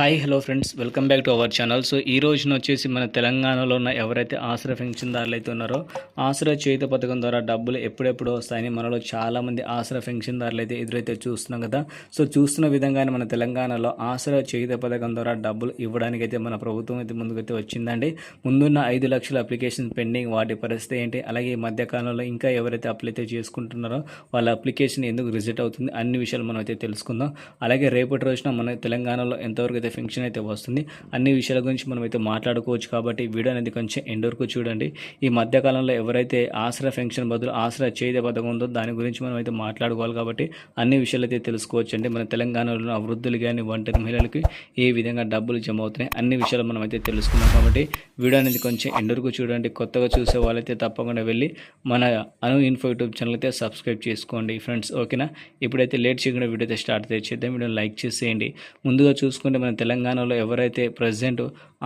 Hi hello friends welcome back to our channel so ఈ రోజున వచ్చేసి మన తెలంగాణలో ఉన్న ఎవరైతే ఆసరా పెన్షన్దారులు అయితే ఉన్నారో ఆసరా చేయుత పథకం ద్వారా డబ్బులు ఎప్పుడెప్పుడు వస్తాయని మనలో చాలామంది ఆసరా పెన్షన్దారులు అయితే ఎదురైతే చూస్తున్నాం కదా. సో చూస్తున్న విధంగానే మన తెలంగాణలో ఆసరా చేయుత పథకం ద్వారా డబ్బులు ఇవ్వడానికి అయితే మన ప్రభుత్వం అయితే ముందుకైతే వచ్చిందండి. ముందున్న ఐదు లక్షల అప్లికేషన్ పెండింగ్ వాటి పరిస్థితి ఏంటి? అలాగే ఈ మధ్యకాలంలో ఇంకా ఎవరైతే అప్లై అయితే చేసుకుంటున్నారో వాళ్ళ అప్లికేషన్ ఎందుకు రిజెక్ట్ అవుతుంది? అన్ని విషయాలు మనం అయితే తెలుసుకుందాం. అలాగే రేపటి రోజున మన తెలంగాణలో ఎంతవరకు అయితే ఫంక్షన్ అయితే వస్తుంది. అన్ని విషయాల గురించి మనం అయితే మాట్లాడుకోవచ్చు కాబట్టి వీడియో అనేది కొంచెం ఎండ్ వరకు చూడండి. ఈ మధ్యకాలంలో ఎవరైతే ఆసరా ఫంక్షన్ బదులు ఆసరా చేతి పథకం ఉందో దాని గురించి మనం అయితే మాట్లాడుకోవాలి కాబట్టి అన్ని విషయాలు అయితే తెలుసుకోవచ్చు అండి మన తెలంగాణలో అభివృద్ధులు వృద్ధులు కానీ ఒంటరి మహిళలకి ఏ విధంగా డబ్బులు జమ అవుతున్నాయి అన్ని విషయాలు మనం అయితే తెలుసుకున్నాం కాబట్టి వీడియో అనేది కొంచెం ఎండ్ వరకు చూడండి. కొత్తగా చూసే వాళ్ళైతే తప్పకుండా వెళ్ళి మన అను ఇన్ఫో యూట్యూబ్ ఛానల్ అయితే సబ్స్క్రైబ్ చేసుకోండి ఫ్రెండ్స్ ఓకేనా ఇప్పుడైతే లేట్ చేయకుండా వీడియో అయితే స్టార్ట్ చేద్దాం. వీడియో లైక్ చేసేయండి. ముందుగా చూసుకుంటే మన తెలంగాణలో ఎవరైతే ప్రజెంట్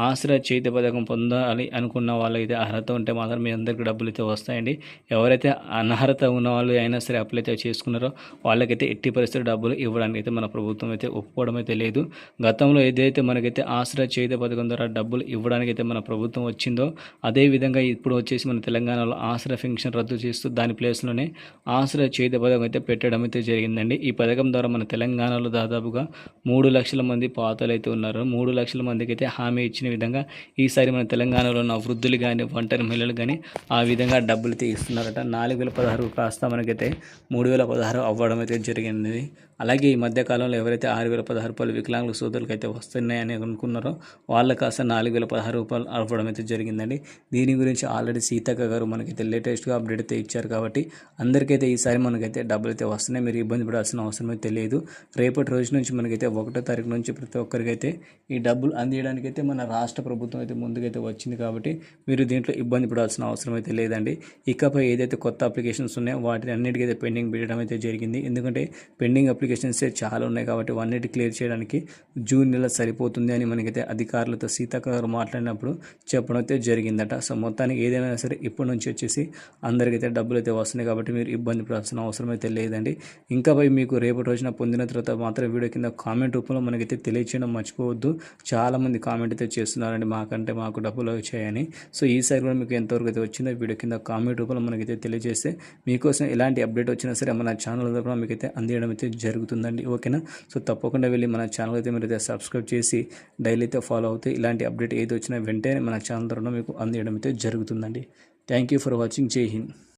ఆసరా చేతి పథకం పొందాలి అనుకున్న వాళ్ళైతే అర్హత ఉంటే మాత్రం మీ అందరికీ డబ్బులు అయితే వస్తాయండి. ఎవరైతే అనర్హత ఉన్న వాళ్ళు అయినా సరే అప్లై అయితే చేసుకున్నారో వాళ్ళకైతే ఎట్టి పరిస్థితులు డబ్బులు ఇవ్వడానికి అయితే మన ప్రభుత్వం అయితే ఒప్పుకోవడం అయితే లేదు. గతంలో ఏదైతే మనకైతే ఆసరా చేతి పథకం ద్వారా డబ్బులు ఇవ్వడానికి అయితే మన ప్రభుత్వం వచ్చిందో అదే విధంగా ఇప్పుడు వచ్చేసి మన తెలంగాణలో ఆసరా ఫెన్షన్ రద్దు చేస్తూ దాని ప్లేస్లోనే ఆసరా చేతి పథకం అయితే పెట్టడం అయితే జరిగిందండి. ఈ పథకం ద్వారా మన తెలంగాణలో దాదాపుగా మూడు లక్షల మంది పాతలు అయితే ఉన్నారు. మూడు లక్షల మందికి అయితే హామీ ఇచ్చిన విధంగా ఈసారి మన తెలంగాణలో ఉన్న వృద్ధులు కానీ ఒంటరి మహిళలు కానీ ఆ విధంగా డబ్బులు అయితే ఇస్తున్నారట నాలుగు వేల పదహారు కాస్త మనకైతే మూడు వేల పదహారు అవ్వడం అయితే జరిగింది. అలాగే ఈ మధ్యకాలంలో ఎవరైతే ఆరు వేల పదహారు రూపాయలు వికలాంగుల సోదరులకు అయితే వస్తున్నాయని అనుకున్నారో వాళ్ళ కాస్త నాలుగు వేల పదహారు రూపాయలు అవ్వడం అయితే జరిగిందండి. దీని గురించి ఆల్రెడీ సీతక్క గారు మనకైతే లేటెస్ట్గా అప్డేట్ అయితే ఇచ్చారు కాబట్టి అందరికైతే ఈసారి మనకైతే డబ్బులు అయితే వస్తున్నాయి. మీరు ఇబ్బంది పడాల్సిన అవసరం అయితే తెలియదు రేపటి రోజు నుంచి మనకైతే ఒకటో తారీఖు నుంచి ప్రతి అయితే ఈ డబ్బులు అందియడానికి అయితే మన రాష్ట్ర ప్రభుత్వం అయితే ముందుకైతే వచ్చింది కాబట్టి మీరు దీంట్లో ఇబ్బంది పడాల్సిన అవసరం అయితే లేదండి. ఇకపై ఏదైతే కొత్త అప్లికేషన్స్ ఉన్నాయో వాటిని అన్నిటికైతే పెండింగ్ పెట్టడం అయితే జరిగింది. ఎందుకంటే పెండింగ్ అప్లికేషన్స్ చాలా ఉన్నాయి కాబట్టి అన్నిటి క్లియర్ చేయడానికి జూన్ నెల సరిపోతుంది అని మనకైతే అధికారులతో సీతాక గారు మాట్లాడినప్పుడు చెప్పడం అయితే జరిగిందట. సో మొత్తానికి ఏదైనా సరే ఇప్పటి నుంచి వచ్చేసి అందరికైతే డబ్బులు అయితే వస్తున్నాయి కాబట్టి మీరు ఇబ్బంది పడాల్సిన అవసరం అయితే లేదండి. ఇంకా పై మీకు రేపటి రోజున పొందిన తర్వాత మాత్రం వీడియో కింద కామెంట్ రూపంలో మనకైతే తెలియచేయడం మర్చిపోవద్దు. చాలామంది కామెంట్ అయితే చేస్తున్నారండి మాకంటే మాకు డబ్బులు వచ్చాయని. సో ఈసారి కూడా మీకు ఎంతవరకు అయితే వచ్చిందో వీడియో కింద కామెంట్ రూపంలో మనకైతే తెలియజేస్తే మీకోసం ఎలాంటి అప్డేట్ వచ్చినా సరే మన ఛానల్ ద్వారా మీకైతే అందేయడం అయితే జరుగుతుందండి. ఓకేనా? సో తప్పకుండా వెళ్ళి మన ఛానల్ అయితే మీరు అయితే సబ్స్క్రైబ్ చేసి డైలీ అయితే ఫాలో అవుతే ఇలాంటి అప్డేట్ ఏది వచ్చినా వెంటనే మన ఛానల్ ద్వారా మీకు అందేయడం అయితే జరుగుతుందండి. థ్యాంక్ యూ ఫర్ వాచింగ్ జై హింద్